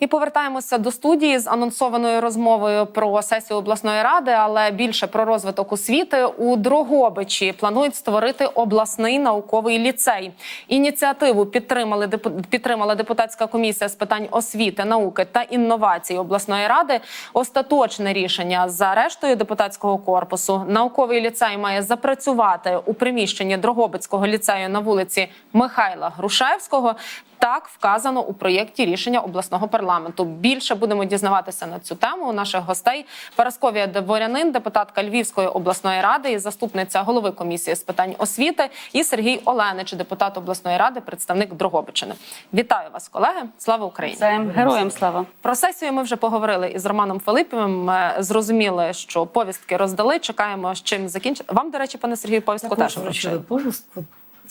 І повертаємося до студії з анонсованою розмовою про сесію обласної ради, але більше про розвиток освіти у Дрогобичі планують створити обласний науковий ліцей. Ініціативу підтримали підтримала депутатська комісія з питань освіти, науки та інновацій обласної ради. Остаточне рішення за рештою депутатського корпусу. Науковий ліцей має запрацювати у приміщенні Дрогобицького ліцею на вулиці Михайла Грушевського. Так вказано у проєкті рішення обласного парламенту. Більше будемо дізнаватися на цю тему у наших гостей. Парасковія Деворянин, депутатка Львівської обласної ради і заступниця голови комісії з питань освіти, і Сергій Оленич, депутат обласної ради, представник Дрогобичини. Вітаю вас, колеги! Слава Україні! Це героям слава. Про сесію ми вже поговорили із Романом Филипповим. Ми зрозуміли, що повістки роздали. Чекаємо, з чим закінчити. Вам, до речі, пане Сергію, повістку теж вручили вручили. повістку.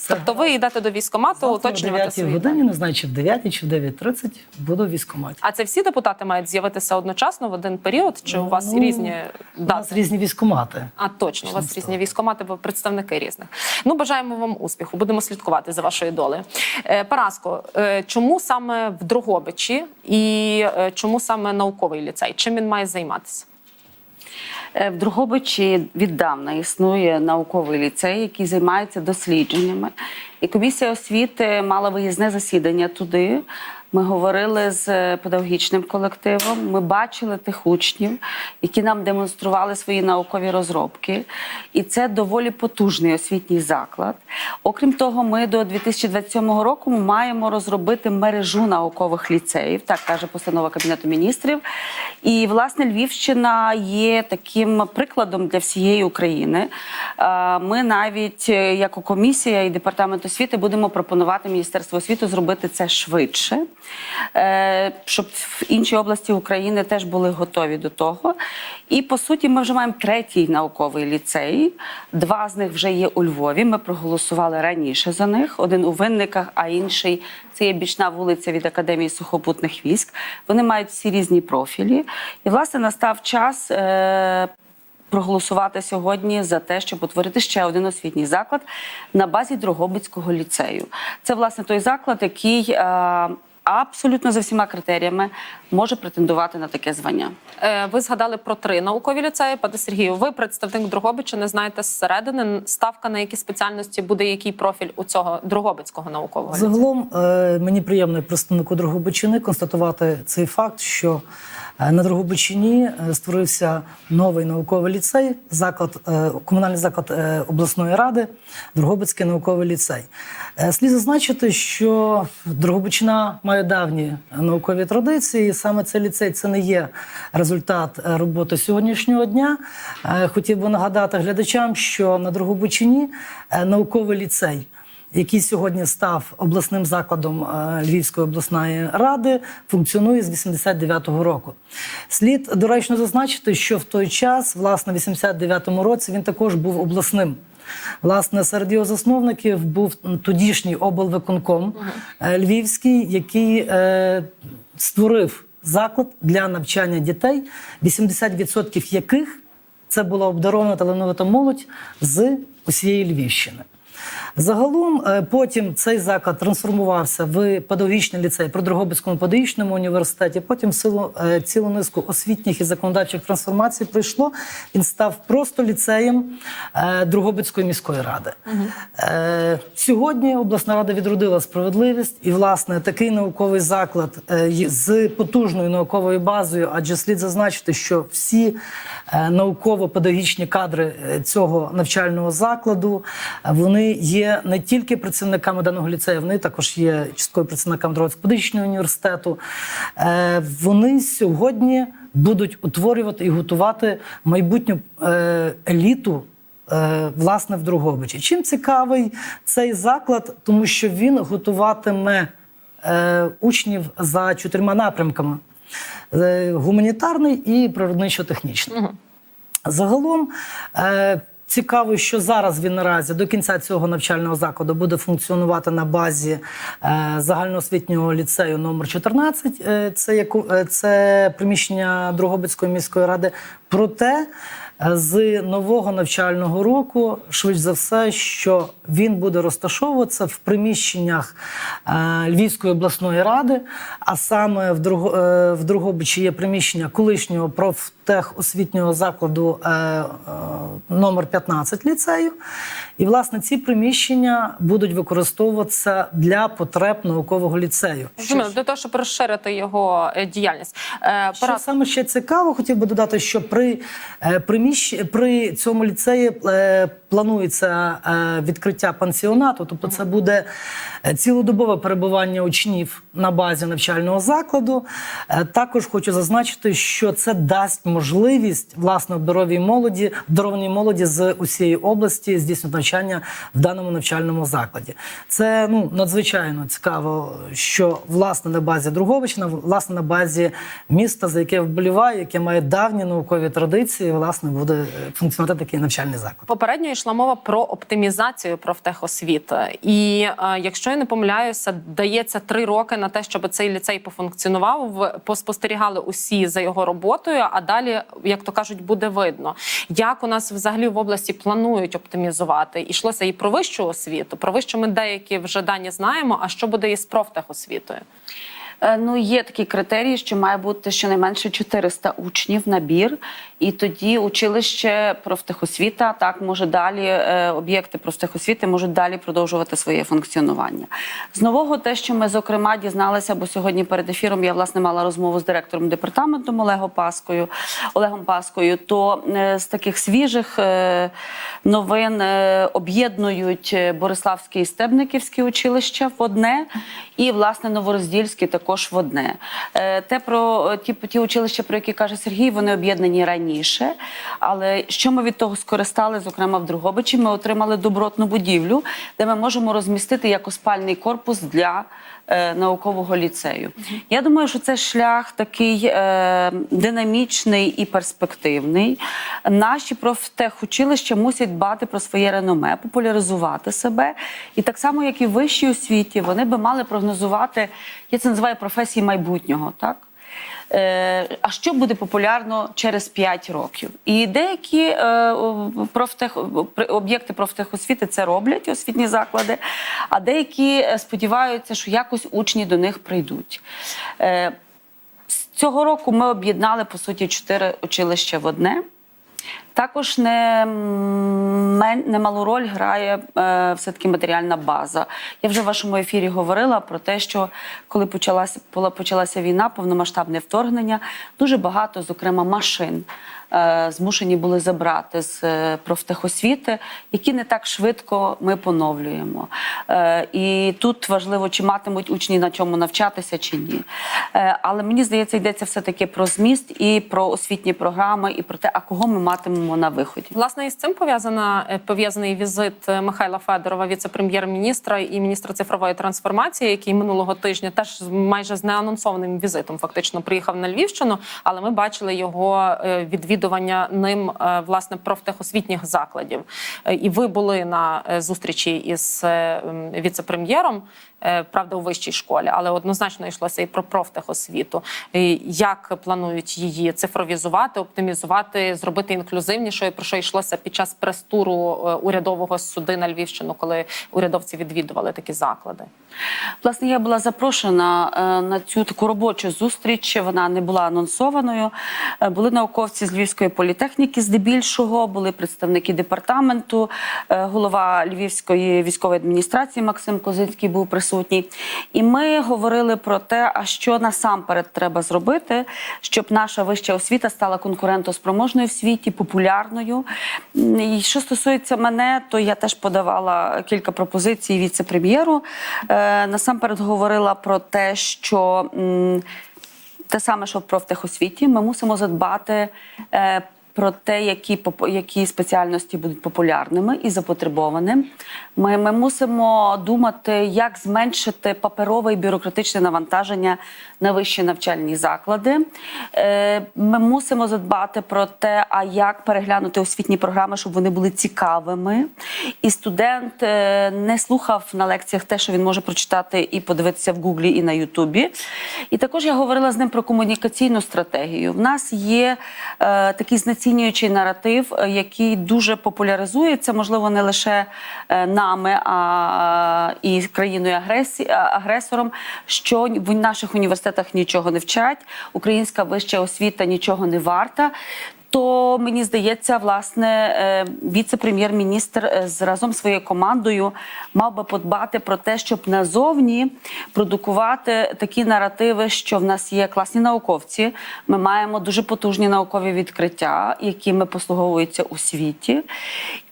Тобто ви йдете до військкомату, Завтра уточнювати свої годині, не знаю, чи в 9, чи в 9.30 буду в військкоматі. А це всі депутати мають з'явитися одночасно в один період? Чи у вас Ну, різні У нас різні військкомати. А точно, у вас різні військкомати, ви представники різних. Ну бажаємо вам успіху. Будемо слідкувати за вашою долею. Е, Параско, е, чому саме в Дрогобичі і е, чому саме науковий ліцей? Чим він має займатися? Е, В Другобичі віддавна існує науковий ліцей, який займається дослідженнями. І комісія освіти мала виїзне засідання туди. Ми говорили з е, педагогічним колективом. Ми бачили тих учнів, які нам демонстрували свої наукові розробки. І це доволі потужний освітній заклад. Окрім того, ми до 2027 року маємо розробити мережу наукових ліцеїв, так каже постанова Кабінету міністрів. І власне Львівщина є таким прикладом для всієї України. Ми навіть е, як комісія і департамент освіти будемо пропонувати Міністерству освіти зробити це швидше, щоб в інші області України теж були готові до того. І по суті, ми вже маємо третій науковий ліцей. Два з них вже є у Львові. Ми проголосували раніше за них. Один у Винниках, а інший це є бічна вулиця від Академії сухопутних військ. Вони мають всі різні профілі. І власне настав час. Е- Проголосувати сьогодні за те, щоб утворити ще один освітній заклад на базі Дрогобицького ліцею. Це власне той заклад, який е, абсолютно за всіма критеріями може претендувати на таке звання. Е, Ви згадали про три наукові ліцеї. Пане Сергію, ви представник Дрогобича, не знаєте зсередини ставка на які спеціальності буде який профіль у цього Дрогобицького наукового ліцею? Загалом е, мені приємно представнику Дрогобичини констатувати цей факт, що е, на Дрогобичині е, створився новий науковий ліцей, заклад, комунальний заклад обласної ради, Дрогобицький науковий ліцей. Слід зазначити, що Дрогобичина має давні наукові традиції. Саме цей ліцей це не є результат е, роботи сьогоднішнього дня. Е, Хотів би нагадати глядачам, що на Дрогобичині е, науковий ліцей який сьогодні став обласним закладом Львівської обласної ради, функціонує з 89-го року. Слід доречно зазначити, що в той час, власне, в 89-му році він також був обласним. Власне, серед його засновників був тодішній облвиконком е, Львівський, який е, створив заклад для навчання дітей, 80% яких це була обдарована талановита молодь з усієї Львівщини. Загалом е, потім цей заклад трансформувався в педагогічний ліцей при Дрогобицькому педагогічному університеті. Потім в силу е, цілу низку освітніх і законодавчих трансформацій прийшло. Він став просто ліцеєм е, Дрогобицької міської ради. Е, Сьогодні обласна рада відродила справедливість, і власне такий науковий заклад з потужною науковою базою, адже слід зазначити, що всі науково-педагогічні кадри цього навчального закладу вони є не тільки працівниками даного ліцею, вони також є частково працівниками Дрогобицького університету. Е, Вони сьогодні будуть утворювати і готувати майбутню е, еліту. е, Власне, в Дрогобичі. Чим цікавий цей заклад, тому що він готуватиме учнів за чотирма напрямками: гуманітарний і природничо-технічний. Загалом е, цікаво, що зараз він наразі до кінця цього навчального закладу буде функціонувати на базі е, загальноосвітнього ліцею номер 14. Е, це, е, це приміщення Дрогобицької міської ради. Проте з нового навчального року, швидше за все, що він буде розташовуватися в приміщеннях е, Львівської обласної ради, а саме в, Друго, е, в Другобичі є приміщення колишнього профтехосвітнього закладу е, номер 15 ліцею. І, власне, ці приміщення будуть використовуватися для потреб наукового ліцею. Зрозуміло, для того, щоб розширити його діяльність. Що Парад- саме ще цікаво, хотів би додати, що при, е, приміщ... при цьому ліцеї е, планується е, відкриття пансіонату, тобто це буде е, цілодобове перебування учнів на базі навчального закладу. Е, Також хочу зазначити, що це дасть можливість власне обдаровій молоді, обдарованій молоді з усієї області здійснити навчання в даному навчальному закладі. Це ну надзвичайно цікаво, що власне на базі Друговича, власне на базі міста, за яке вболіваю, яке має давні наукові традиції, власне буде функціонувати такий навчальний заклад. Попередньо йшла мова про оптимізацію профтехосвіти. І е, якщо я не помиляюся, дається три роки на те, щоб цей ліцей пофункціонував. Поспостерігали усі за його роботою. А далі, як то кажуть, буде видно, як у нас взагалі в області планують оптимізувати. Ішлося і про вищу освіту. Про вищу ми деякі вже дані знаємо. А що буде із профтехосвітою? Е, Ну, є такі критерії, що має бути щонайменше 400 учнів набір, і тоді училище профтехосвіта так може далі, е, об'єкти профтехосвіти можуть далі продовжувати своє функціонування. З нового, те, що ми зокрема дізналися, бо сьогодні перед ефіром я власне мала розмову з директором департаменту Олегом Паскою, Олегом Паскою, то е, з таких свіжих новин об'єднують Бориславське і Стебниківське училище в одне, і власне Новороздільське також в одне. Е, Те про е, ті, ті училища, про які каже Сергій, вони об'єднані раніше. Але що ми від того скористали, зокрема в Другобичі, ми отримали добротну будівлю, де ми можемо розмістити як спальний корпус для наукового ліцею. Я думаю, що це шлях такий е, динамічний і перспективний. Наші профтехучилища мусять дбати про своє реноме, популяризувати себе. І так само, як і в вищій освіті, вони би мали прогнозувати, я це називаю професії майбутнього. так? Е, а що буде популярно через 5 років? І деякі е, профтех, об'єкти профтехосвіти це роблять, освітні заклади, а деякі е, сподіваються, що якось учні до них прийдуть. З цього року ми об'єднали по суті чотири училища в одне. Також не, немалу роль грає е, все-таки матеріальна база. Я вже в вашому ефірі говорила про те, що коли почалася, почалася війна, повномасштабне вторгнення, дуже багато, зокрема, машин змушені були забрати з е, профтехосвіти, які не так швидко ми поновлюємо. Е, і тут важливо, чи матимуть учні на чому навчатися, чи ні. Е, але мені здається, йдеться все-таки про зміст і про освітні програми, і про те, а кого ми матимемо на виході. Власне, із цим пов'язана е, пов'язаний візит е, Михайла Федорова, віце-прем'єр-міністра і міністра цифрової трансформації, який минулого тижня теж майже з неанонсованим візитом фактично приїхав на Львівщину. Але ми бачили його е, відвідування ним е, власне профтехосвітніх закладів. Е, І ви були на е, зустрічі із віце-прем'єром. Е, Правда, у вищій школі, але однозначно йшлося і про профтехосвіту. Як планують її цифровізувати, оптимізувати, зробити інклюзивнішою, про що йшлося під час прес-туру е, урядового суди на Львівщину, коли урядовці відвідували такі заклади. Власне, я була запрошена е, на цю таку робочу зустріч. Вона не була анонсованою. Були науковці з Львівської політехніки, здебільшого, були представники департаменту, голова Львівської військової адміністрації Максим Козицький був присутній. І ми говорили про те, а що насамперед треба зробити, щоб наша вища освіта стала конкурентоспроможною в світі, популярною. І що стосується мене, то я теж подавала кілька пропозицій віце-прем'єру. Е, насамперед говорила про те, що те саме, що в профтехосвіті, ми мусимо задбати. Про те, які які спеціальності будуть популярними і запотребованими, ми, ми мусимо думати, як зменшити паперове і бюрократичне навантаження на вищі навчальні заклади. Е, Ми мусимо задбати про те, а як переглянути освітні програми, щоб вони були цікавими. І студент е, не слухав на лекціях те, що він може прочитати і подивитися в Гуглі і на Ютубі. І також я говорила з ним про комунікаційну стратегію. В нас є е, такий знецінений знецінюючий наратив, е, який дуже популяризується, можливо, не лише е, нами, а і країною агресором, що в наших університетах нічого не вчать, українська вища освіта нічого не варта. То мені здається, власне, е, віце-прем'єр-міністр е, разом своєю командою мав би подбати про те, щоб назовні продукувати такі наративи, що в нас є класні науковці. Ми маємо дуже потужні наукові відкриття, якими послуговуються у світі.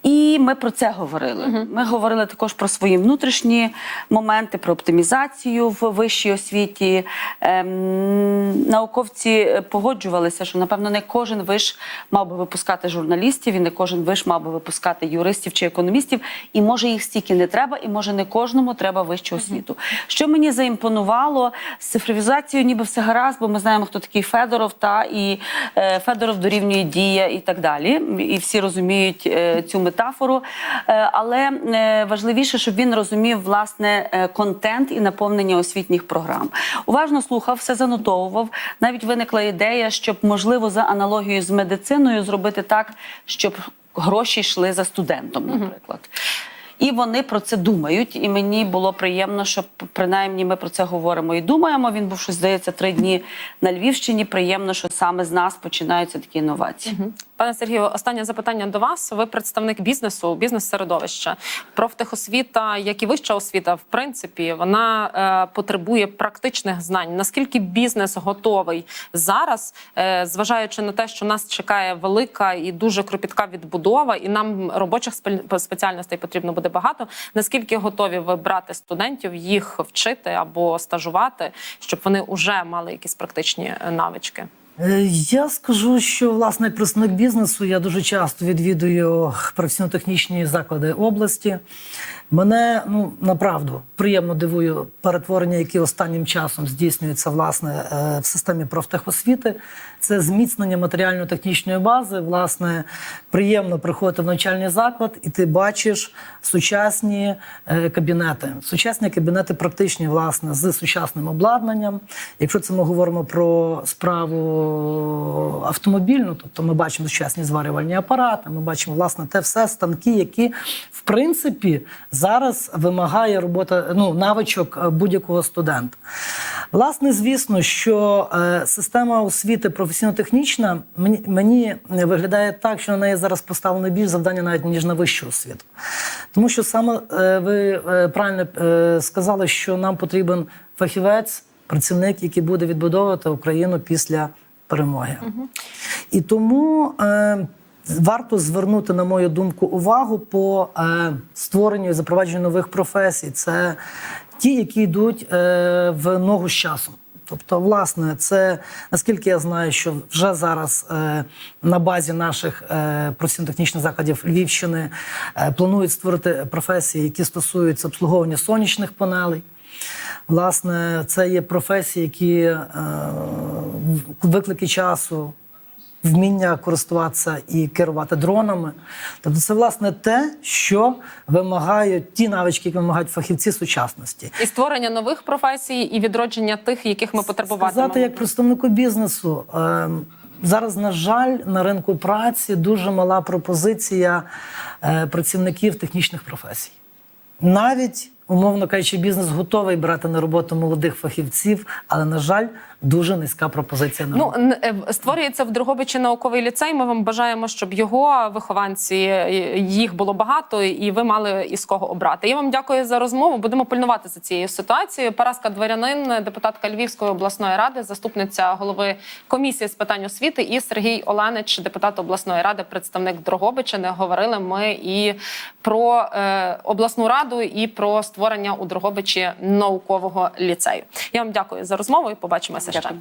І ми про це говорили. Ми говорили також про свої внутрішні моменти, про оптимізацію в вищій освіті. Ем, науковці е, погоджувалися, що напевно не кожен виш мав би випускати журналістів, і не кожен виш мав би випускати юристів чи економістів. І може їх стільки не треба, і може не кожному треба вищу освіту. Що мені заімпонувало з цифровізацією, ніби все гаразд, бо ми знаємо, хто такий Федоров, та і е, Федоров дорівнює дія і так далі. І всі розуміють е, цю метафору. Е, але е, важливіше, щоб він розумів власне е, контент і наповнення освітніх програм. Уважно слухав, все занотовував. Навіть виникла ідея, щоб можливо за аналогією з медициною зробити так, щоб гроші йшли за студентом, наприклад. І вони про це думають. І мені було приємно, що принаймні ми про це говоримо і думаємо. Він був щось здається три дні на Львівщині. Приємно, що саме з нас починаються такі інновації. Пане Сергію, останнє запитання до вас. Ви представник бізнесу, бізнес-середовища. Профтехосвіта, як і вища освіта, в принципі, вона е, потребує практичних знань. Наскільки бізнес готовий зараз, е, зважаючи на те, що нас чекає велика і дуже кропітка відбудова, і нам робочих спеціальностей потрібно буде багато. Наскільки готові ви брати студентів, їх вчити або стажувати, щоб вони вже мали якісь практичні е, навички? Е, Я скажу, що власне представник бізнесу я дуже часто відвідую професійно-технічні заклади області. Мене ну направду приємно дивує перетворення, які останнім часом здійснюються власне е, в системі профтехосвіти. Це зміцнення матеріально-технічної бази. Власне, приємно приходити в навчальний заклад, і ти бачиш сучасні е, кабінети. Сучасні кабінети практичні, власне, з сучасним обладнанням. Якщо це ми говоримо про справу автомобільну, тобто ми бачимо сучасні зварювальні апарати, ми бачимо власне те все станки, які в принципі зараз вимагає робота ну навичок е, будь-якого студента. Власне, звісно, що е, система освіти професійно-технічна мені, виглядає так, що на неї зараз поставлено більш завдання навіть ніж на вищу освіту. Тому що саме е, ви правильно сказали, що нам потрібен фахівець, працівник, який буде відбудовувати Україну після перемоги. І тому е, варто звернути, на мою думку, увагу по е, створенню і запровадженню нових професій. Це ті, які йдуть е, в ногу з часом. Тобто, власне, це наскільки я знаю, що вже зараз е, на базі наших е, професійно-технічних закладів Львівщини е, планують створити професії, які стосуються обслуговування сонячних панелей. Власне, це є професії, які е, виклики часу, вміння користуватися і керувати дронами. Тобто, це власне те, що вимагають ті навички, які вимагають фахівці сучасності. І створення нових професій, і відродження тих, яких ми потребуватимемо. Сказати як представнику бізнесу. е, Зараз, на жаль, на ринку праці дуже мала пропозиція е, працівників технічних професій. Навіть, умовно кажучи, бізнес готовий брати на роботу молодих фахівців, але, на жаль, дуже низька пропозиція на Ну е, створюється в Дрогобичі науковий ліцей. Ми вам бажаємо, щоб його вихованці е, їх було багато, і ви мали із кого обрати. Я вам дякую за розмову. Будемо пильнувати за цією ситуацією. Параска Дворянин, депутатка Львівської обласної ради, заступниця голови комісії з питань освіти, і Сергій Оленич, депутат обласної ради, представник Дрогобичини. Говорили ми і про е, обласну раду, і про створення у Дрогобичі наукового ліцею. Я вам дякую за розмову і побачимося ще. Дякую.